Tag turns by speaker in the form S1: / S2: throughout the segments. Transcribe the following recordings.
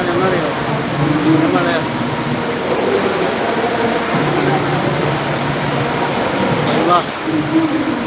S1: naman, ano rin. Hindi naman rin. Diba?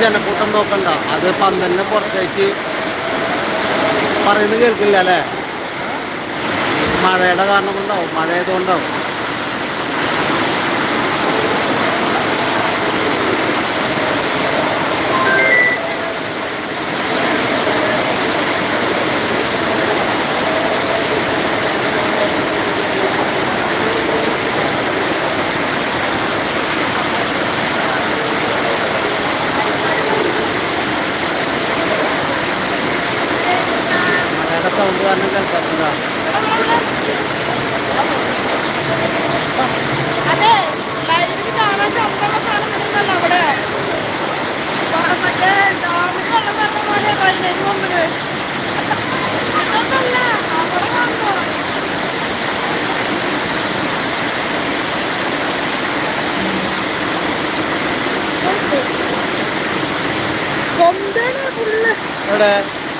S1: ജനക്കൂട്ടം നോക്കണ്ട. അത് പന്തലിന് പുറത്തേക്ക് പറയുന്നത് കേൾക്കില്ല അല്ലേ? മഴയുടെ കാരണം കൊണ്ടാവും മഴയതുകൊണ്ടാവും മഴയുടെ സൗണ്ട് കാരണം കേൾക്കാത്തില്ല
S2: അതെ ലൈവിൽ കാണാൻ ചന്തമുള്ള സാധനങ്ങളുണ്ടല്ലോ അവിടെ പ- മറ്റേ ഡാമിൽ വെള്ളം വൈകുന്നേരം മുമ്പിൽ അതൊന്നല്ല അവിടെ കാണുമ്പോ കൊമ്പേണ് ഫുള്ള്
S1: ഇവിടെ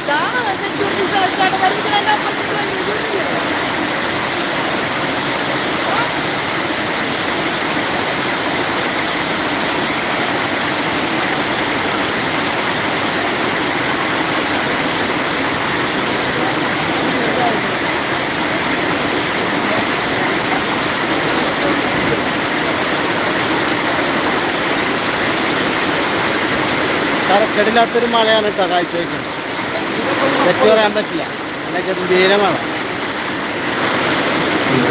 S2: ദാ സെക്യൂരിറ്റി
S1: മലയാണ് കേട്ടോ കാഴ്ച വയ്ക്കുന്നത് തെറ്റ് പറയാൻ പറ്റില്ല. അതിനൊക്കെ ധീരമാണ്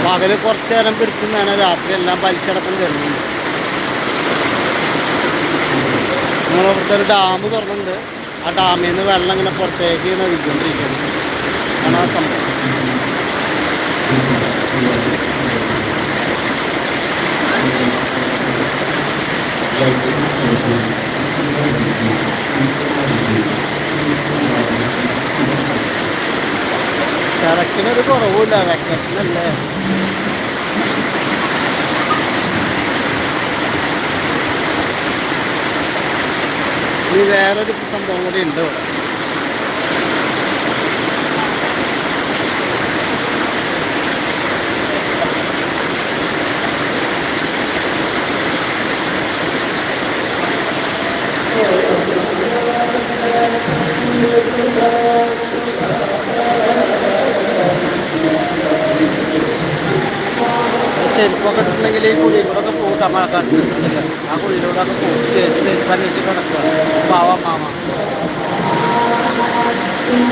S1: പകൽ കുറച്ചു നേരം പിടിച്ചു നിന്നാണ് രാത്രി എല്ലാം പലിശടക്കം തരുന്നുണ്ട് നമ്മളിവിടുത്തെ ഒരു ഡാം തുറന്നുണ്ട് ആ ഡാമിൽ നിന്ന് വെള്ളം ഇങ്ങനെ പുറത്തേക്ക് ഇങ്ങനെ ഒഴുകിക്കൊണ്ടിരിക്കുന്നത് ആണ് ആ സംഭവം. വെക്കേഷൻ അല്ലേ? ഇനി വേറൊരു സംഭവം കൂടി ഉണ്ട് ഇവിടെ.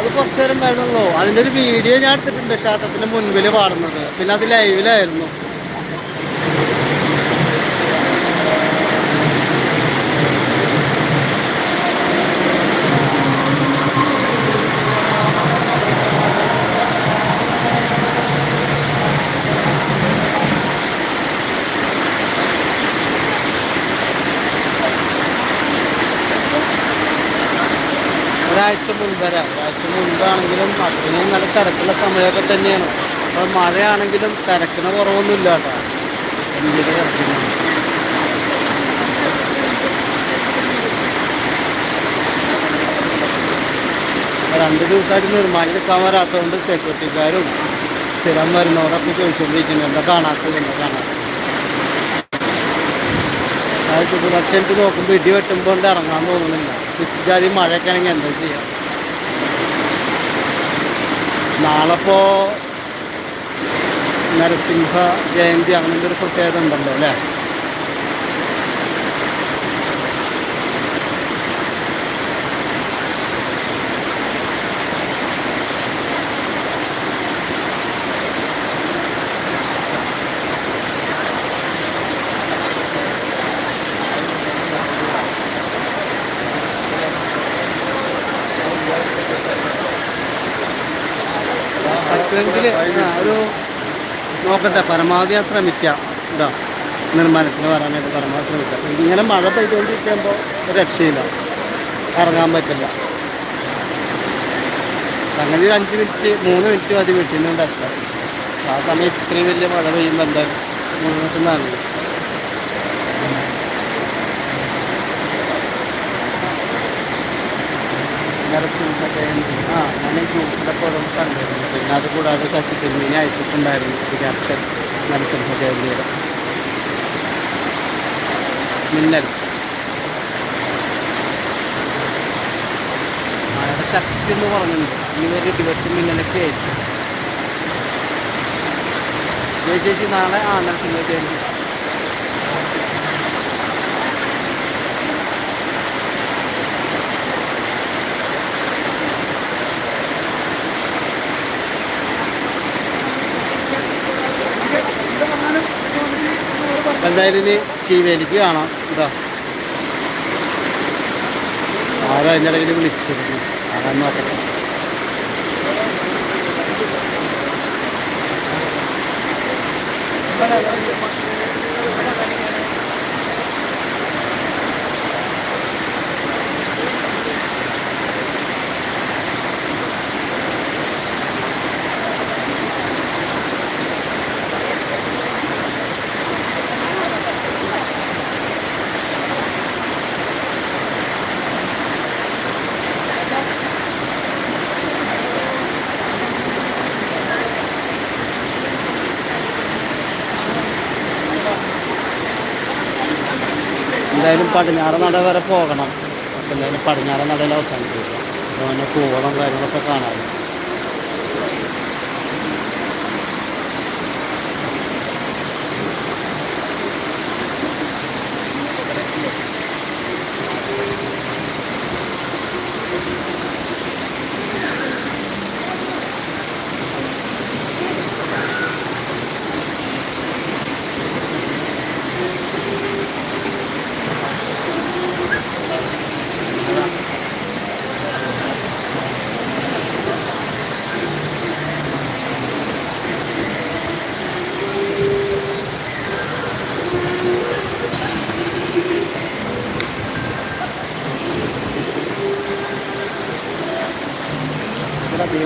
S1: അത് കുറച്ച് നേരം വേണമല്ലോ. അതിന്റെ ഒരു വീഡിയോ ഞാൻ എടുത്തിട്ടുണ്ട് ക്ഷേത്രത്തിന് മുൻപിൽ പാടുന്നത്. പിന്നെ അത് ലൈവിലായിരുന്നു ഒരാഴ്ച മുൻപ് ഒരാഴ്ച മുൻപാണെങ്കിലും അത്രയും നല്ല തിരക്കുള്ള സമയമൊക്കെ തന്നെയാണ്. അപ്പോൾ മഴയാണെങ്കിലും തിരക്കിന് കുറവൊന്നുമില്ല കേട്ടോ. രണ്ട് ദിവസമായിട്ട് നിർമ്മാണം എടുക്കാൻ വരാത്തതുകൊണ്ട് സെക്യൂരിറ്റിക്കാരും സ്ഥിരം വരുന്നവരൊക്കെ ചോദിച്ചുകൊണ്ടിരിക്കുന്നു എന്താ കാണാത്തത്? എന്താ കാണാത്തത്? അത് പുലർച്ചെ എനിക്ക് നോക്കുമ്പോൾ ഇടി വെട്ടുമ്പോൾ ഇറങ്ങാൻ തോന്നുന്നില്ല. ജാതി മഴയൊക്കെ എന്താ ചെയ്യാം? നാളെ നരസിംഹ ജയന്തി അങ്ങനത്തെ ഒരു പ്രത്യേകത ഉണ്ടല്ലോ അല്ലേ? പറ്റുമെങ്കിൽ ഒരു നോക്കട്ടെ പരമാവധി ഞാൻ ശ്രമിക്കാം ഇതാ നിർമ്മാണത്തിന് വരാനായിട്ട് പരമാവധി ശ്രമിക്കാം ഇങ്ങനെ മഴ പെയ്തുകൊണ്ടിരിക്കുമ്പോൾ രക്ഷയില്ല. ഇറങ്ങാൻ പറ്റില്ല. സംഗതി ഒരു അഞ്ച് മിനിറ്റ് മൂന്ന് മിനിറ്റ് മതി വീട്ടിൽ നിന്ന് എത്താം ആ സമയത്ത് ഇത്രയും വലിയ മഴ പെയ്യുമ്പോൾ എന്തായാലും മുന്നോട്ട് ജയന്തി ആ ഞാൻ ഈ കണ്ടിരുന്നു പിന്നെ അത് കൂടാതെ ശശി തിരുമേനി അയച്ചിട്ടുണ്ടായിരുന്നു. ക്യാപ്ഷൻ നരസിംഹ മിന്നൽ. മഴയുടെ ശക്തി എന്ന് പറഞ്ഞിട്ടുണ്ട്. ഇനി ഒരു ഇടിവെട്ട് മിന്നലൊക്കെ ആയിരിക്കും. ജയ ചേച്ചി നാളെ ആ നരസിംഹ ജയന്തി. എന്തായാലും ഇനി ശിവേലിക്ക് കാണാം. ഇതാ. ആരോ അതിന്റെ ഇടയിൽ വിളിച്ചിരുന്നു ആരാന്ന് നോക്കട്ടെ. എന്തായാലും പടിഞ്ഞാറ് നട വരെ പോകണം. എന്തായാലും പടിഞ്ഞാറ് നടയിൽ അവസാനിപ്പിക്കുക അപ്പോൾ അങ്ങനെ പൂവളം കാര്യങ്ങളൊക്കെ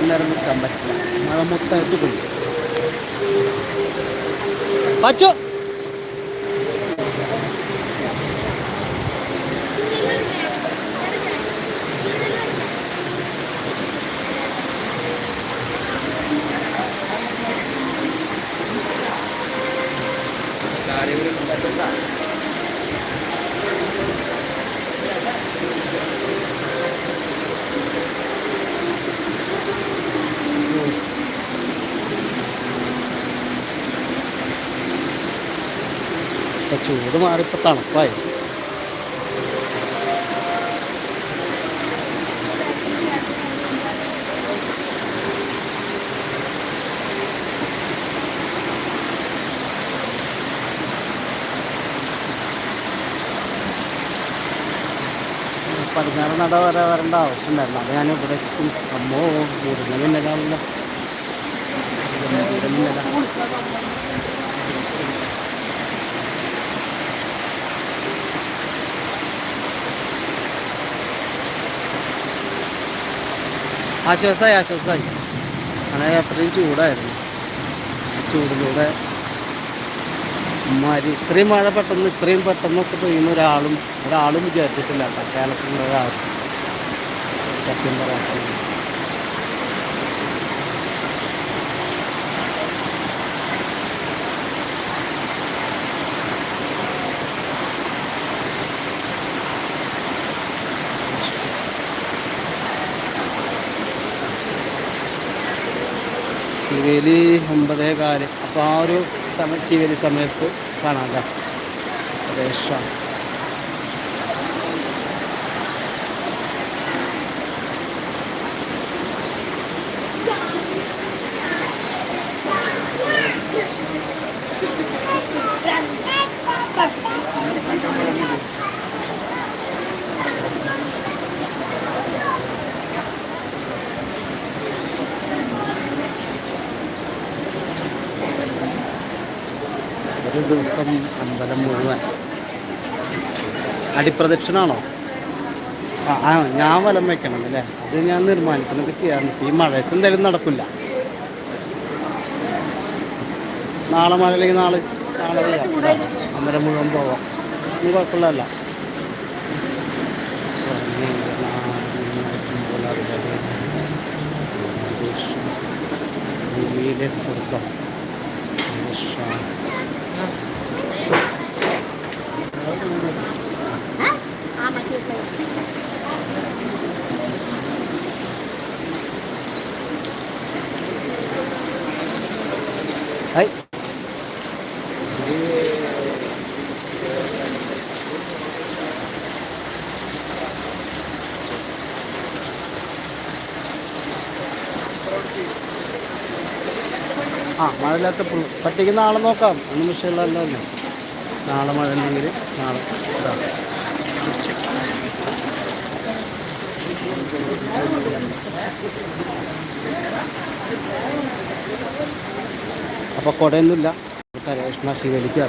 S1: എല്ലാവരും നിൽക്കാൻ പറ്റില്ല. മഴ മൊത്തമായിട്ട് പോയി പച്ചോ! ചൂട് മാറിപ്പോ തണുപ്പായി. പടിഞ്ഞാറ് നട വരെ വരേണ്ട ആവശ്യമുണ്ടായിരുന്നു. അത് ഞാൻ ഇവിടെ. അമ്മോ മിന്നലാണല്ലോ മുറിഞ്ഞ മിന്നലാ ആശ്വാസമായി ആശ്വാസമായി അങ്ങനെ അത്രയും ചൂടായിരുന്നു. ചൂടിലൂടെ മാരി ഇത്രയും മഴ പെട്ടെന്ന് ഇത്രയും പെട്ടെന്നൊക്കെ പെയ്യുന്ന ഒരാളും ഒരാളും വിചാരിച്ചിട്ടില്ല കേട്ടോ. കേരളത്തിലുള്ള ഒരാൾ സത്യം പറയാം ശിവേലി ഒമ്പതേ കാൽ. അപ്പോൾ ആ ഒരു സമയം ശിവേലി സമയത്ത് കാണാം രേഷാണ് ഒരു ദിവസം അമ്പലം മുഴുവൻ. അടിപ്രദക്ഷിണാണോ? ആ ഞാൻ വലം വയ്ക്കണം അല്ലേ അത് ഞാൻ നിർമ്മാണിക്കുന്നൊക്കെ ചെയ്യാറുണ്ട്. ഈ മഴയത്ത് എന്തായാലും നടക്കില്ല. നാളെ മഴ അല്ലെങ്കിൽ നാളെ നാളെ അമ്പലം മുഴുവൻ പോവാം. ഇനി കുഴപ്പമില്ലല്ല. ഭൂമിയിലെ സ്വർഗം ആ മഴയില്ലാത്ത ഇല്ലാത്ത പറ്റിക്ക് നാളെ നോക്കാം. ഒന്നും വിഷയമുള്ളതല്ലോ നാളെ മഴ ഉണ്ടെങ്കിൽ നാളെ ഇതാ. അപ്പോൾ കുടയൊന്നുമില്ല. കരകൃഷ്ണ ശിവലിക്ക്